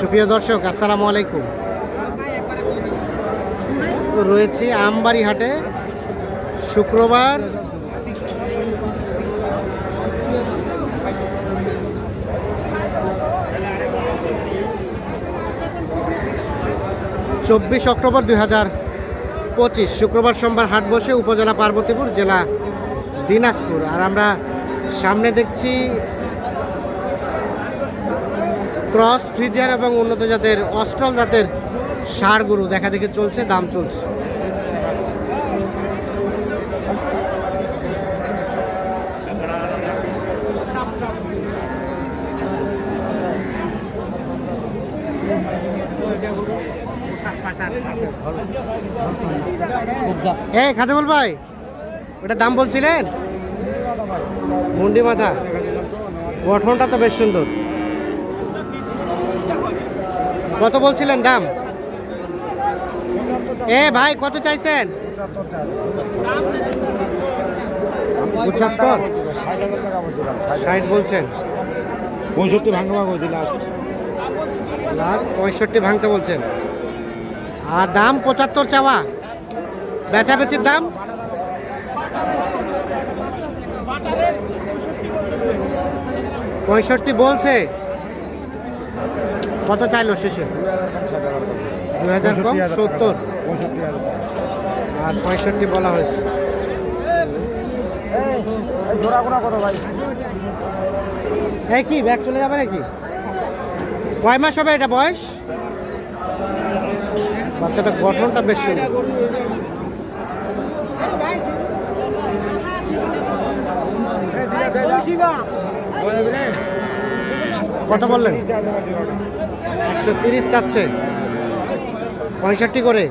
সুপ্রিয় দর্শক, আসসালামু আলাইকুম। রয়েছি আমবাড়ি হাটে শুক্রবার। চব্বিশ অক্টোবর দুই হাজার পঁচিশ, শুক্রবার সোমবার হাট বসে উপজেলা পার্বতীপুর জেলা দিনাজপুর। আর আমরা সামনে দেখছি ক্রস, ফ্রিজিয়ান এবং উন্নত জাতের অস্ট্রাল জাতের সার গরু। দেখা দেখে চলছে, দাম চলছে। এ খাতে ভাই, ওটা দাম বলছিলেন? মুন্ডি মাথা। গঠনটা তো বেশ সুন্দর। কত বলছিলেন দাম? এ ভাই কত চাইছেন? পঁচাত্তর? ষাট বলছেন। পঁয়ষট্টি ভাঙবা করছি লাস্ট লাখ পঁয়ষট্টি ভাঙতে বলছেন। আর দাম পঁচাত্তর চাওয়া। বেচা বেচির দাম? পঁয়ষট্টি বলছে। কত চাইলো শেষে? দু হাজার কম, সত্তর। আর পঁয়ষট্টি বলা হয়েছে। কি, ব্যাগ চলে যাবে নাকি? কয় মাস হবে এটা বয়স? বাচ্চাটা গঠনটা বেশ সুন্দর। কত বললেন? একশো তিরিশ চাচ্ছে। পঁয়ষট্টি করে।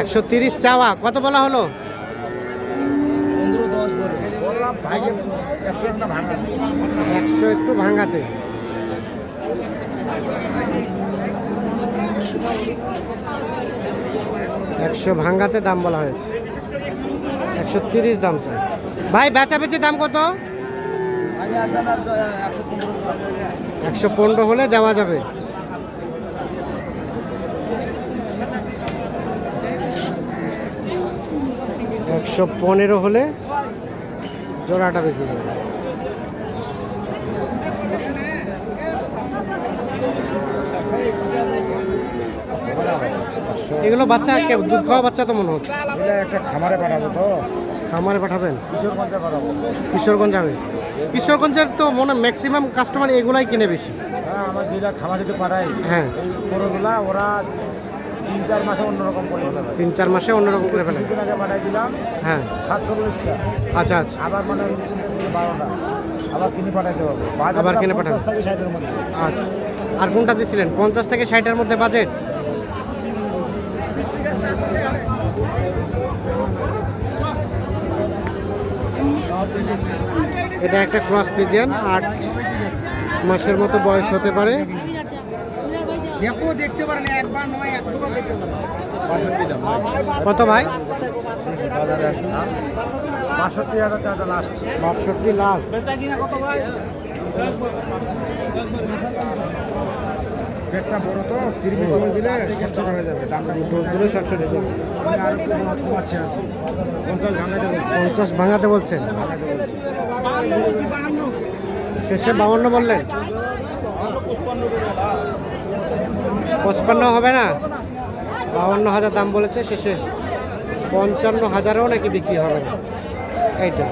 একশো তিরিশ চাওয়া কত বলা হলো? একশো একটু ভাঙাতে। একশো ভাঙাতে দাম বলা হয়েছে। একশো তিরিশ দাম চাই। ভাই বেচা বেচি দাম কত? একশো পনেরো হলে দেওয়া যাবে। একশো পনেরো হলে জোড়াটা করবে এগুলো বাচ্চা দুধ খাওয়া বাচ্চা তো মনে হচ্ছে। এটা একটা খামারে পাঠাবো তো। খামারে পাঠাবেন? কিশোরগঞ্জে পাঠাবো। কিশোরগঞ্জ যাবে কিশোরগঞ্জের তো মনে ম্যাক্সিমাম কাস্টমার এগুলাই কিনে বেশি। হ্যাঁ আমার যেটা খামারিতে পাঠাই হ্যাঁ। এই গরুগুলা ওরা তিন চার মাসে অন্যরকম করে ফেলে। তিন চার মাসে অন্যরকম করে ফেলে। কিছুদিন আগে পাঠাই দিলাম হ্যাঁ। সাতচল্লিশটা। আচ্ছা আচ্ছা। আবার মানে বারোটা। আবার কিনে পাঠাইতে হবে। আবার কিনে পাঠাবে। আচ্ছা। আর কোনটা দিচ্ছিলেন পঞ্চাশ থেকে ষাটের মধ্যে বাজেট এটা একটা ক্রস ফ্রিজিয়ান আট মাসের মতো বয়স হতে পারে। দেখো দেখতে পারেন একবার নয় দেখতে কত ভাই? বাষট্টি হাজার টাকা লাস্ট বাষট্টি লাখ পেটটা বড় তো ডোজ দিলে হয়ে যাবে। দামটা ডোজ দিলে সাতশো টাকা আমি আর কমাচ্ছি আর পঞ্চাশ ভাঙা পঞ্চাশ ভাঙাতে বলছেন? শেষে বাউন্ন বললেন। পঁচপান্ন হবে না? বাউন্ন হাজার দাম বলেছে শেষে পঞ্চান্ন হাজারেও নাকি বিক্রি হবে না? এইটা।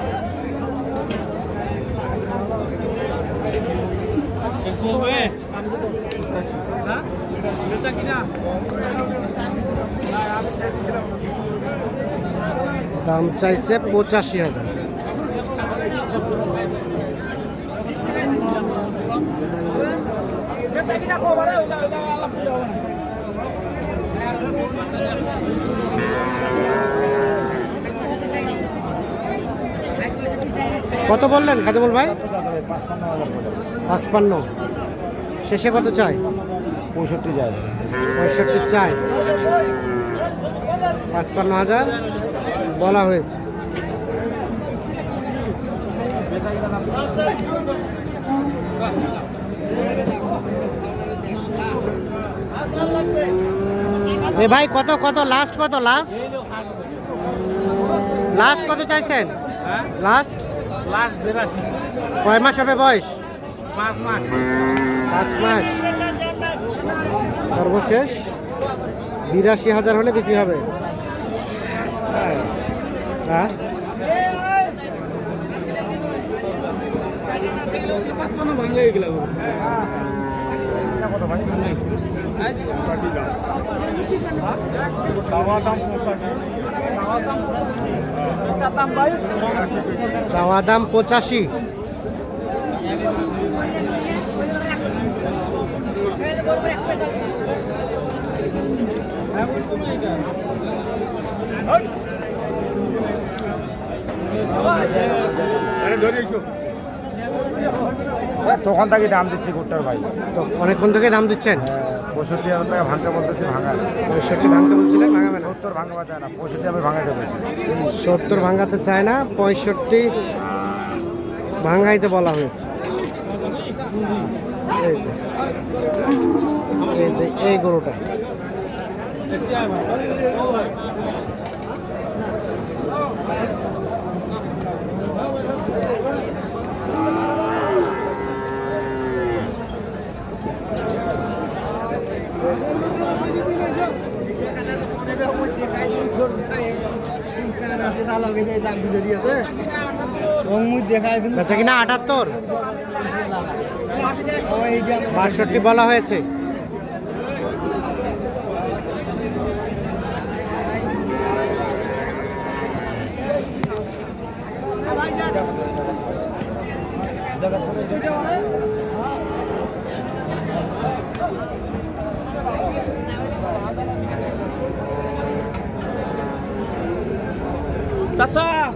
দাম চাইছে পঁচাশি হাজার। কত বললেন খাদিমুল ভাই? পাঁচপান্ন শেষে কত চাই? পঁয়ষট্টি যায় পঁয়ষট্টি চাই। পাঁচপান্ন হাজার বলা হয়েছে। এ ভাই কত কত লাস্ট কত লাস্ট লাস্ট কত চাইছেন? লাস্ট লাস্ট কয় মাস হবে বয়স? পাঁচ মাস। পাঁচ মাস। সর্বশেষ বিরাশি হাজার হলে বিক্রি হবে। হ্যাঁ। চাওয়া দাম পঁচাশি। তখন থেকে দাম দিচ্ছি গোটার ভাই। তো অনেকক্ষণ থেকে দাম দিচ্ছেন? পঁয়ষট্টি হাজার টাকা ভাঙতে বলতেছি ভাঙা পঁয়ষট্টি ভাঙতে বলছিলেন ভাঙাবে না সত্তর ভাঙা যায় না পঁয়ষট্টি আমি ভাঙা দেবো সত্তর ভাঙাতে চায় না পঁয়ষট্টি ভাঙাইতে বলা হয়েছে। এই যে। এই যে এই গরুটা বেচা কিনা আটাত্তর বাষট্টি বলা হয়েছে। চাচা!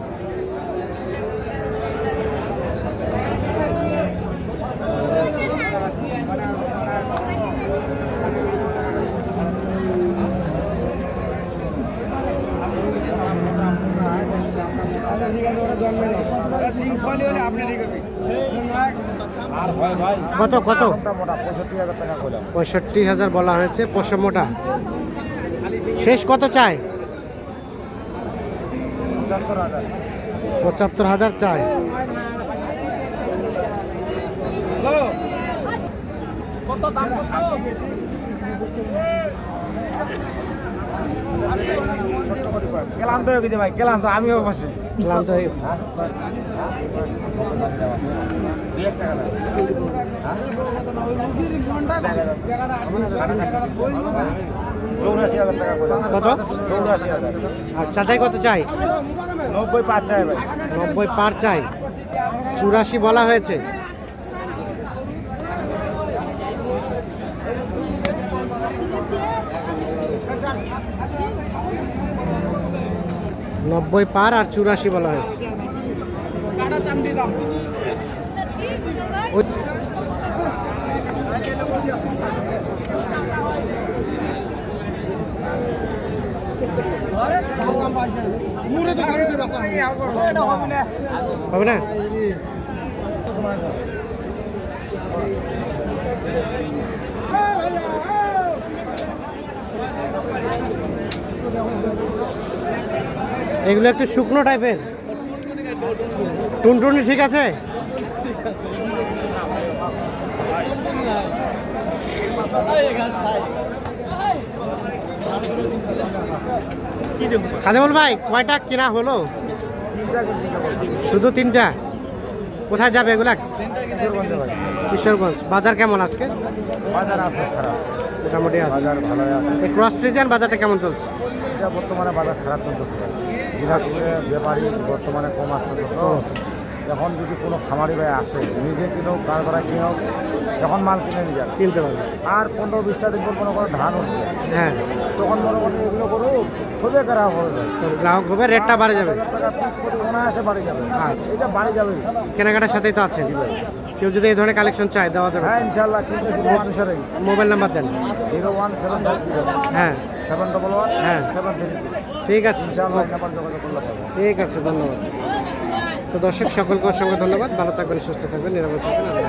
কত কত? পঁয়ষট্টি হাজার বলা হয়েছে পশমোটা শেষ কত চাই? পঁচাত্তর হাজার। চায় কত দাম ক্লান্ত হয়ে গেছে ভাই ক্লান্ত আমিও বসে। ক্লান্ত হয়ে গেছে। কত? আর চাচাই কত চাই? নব্বই পাঁচ চাই ভাই। নব্বই পার চাই। চুরাশি বলা হয়েছে। নব্বই পার আর চুরাশি বলা হয়েছে। হবে না? এগুলো একটু শুকনো টাইপের। টুনটুনি ঠিক আছে? খাদেমুল ভাই কয়টা কেনা হলো? শুধু তিনটা? কোথায় যাবে এগুলা? কিশোরগঞ্জে। বাজার কেমন আজকে? বাজার আছে মোটামুটি আছে। ক্রস ফ্রিজিয়ান বাজারটা কেমন চলছে? বর্তমানে বাজার খারাপ চলতেছে। দিনাজপুরে ব্যাপারী বর্তমানে কম আসতেছে। তো এখন যদি কোনো খামারি ভাই আসে নিজে কিনো কার দ্বারা কি হোক যখন মাল কিনে নিয়ে যাবে। কিনতে পারবে। আর পনেরো বিশটা দিন পর মনে করো ধান উঠবে। হ্যাঁ। তখন মনে করো এগুলো করো খুবই খারাপ হবে গ্রাহক হবে রেটটা বাড়ে যাবে। হাজার টাকা পিস প্রতি অনায়াসে বাড়ি যাবে। আচ্ছা। এটা বাড়ি যাবে। কেনাকাটার সাথেই তো আছেন কেউ যদি এই ধরনের কালেকশন চায় দেওয়া যাবে। হ্যাঁ ইনশাল্লাহ কিন্তু মানুষেরই মোবাইল নাম্বার দেন। Zero one seven zero. হ্যাঁ। সেভেন ডবল ওয়ান হ্যাঁ। সেভেন থ্রি ঠিক আছে। ইনশাল্লাহ নাম্বার যোগাযোগ করলে ঠিক আছে ধন্যবাদ। তো দর্শক সকলকে অসংখ্য ধন্যবাদ ভালো থাকবেন সুস্থ থাকবেন নিরাপদ থাকবেন।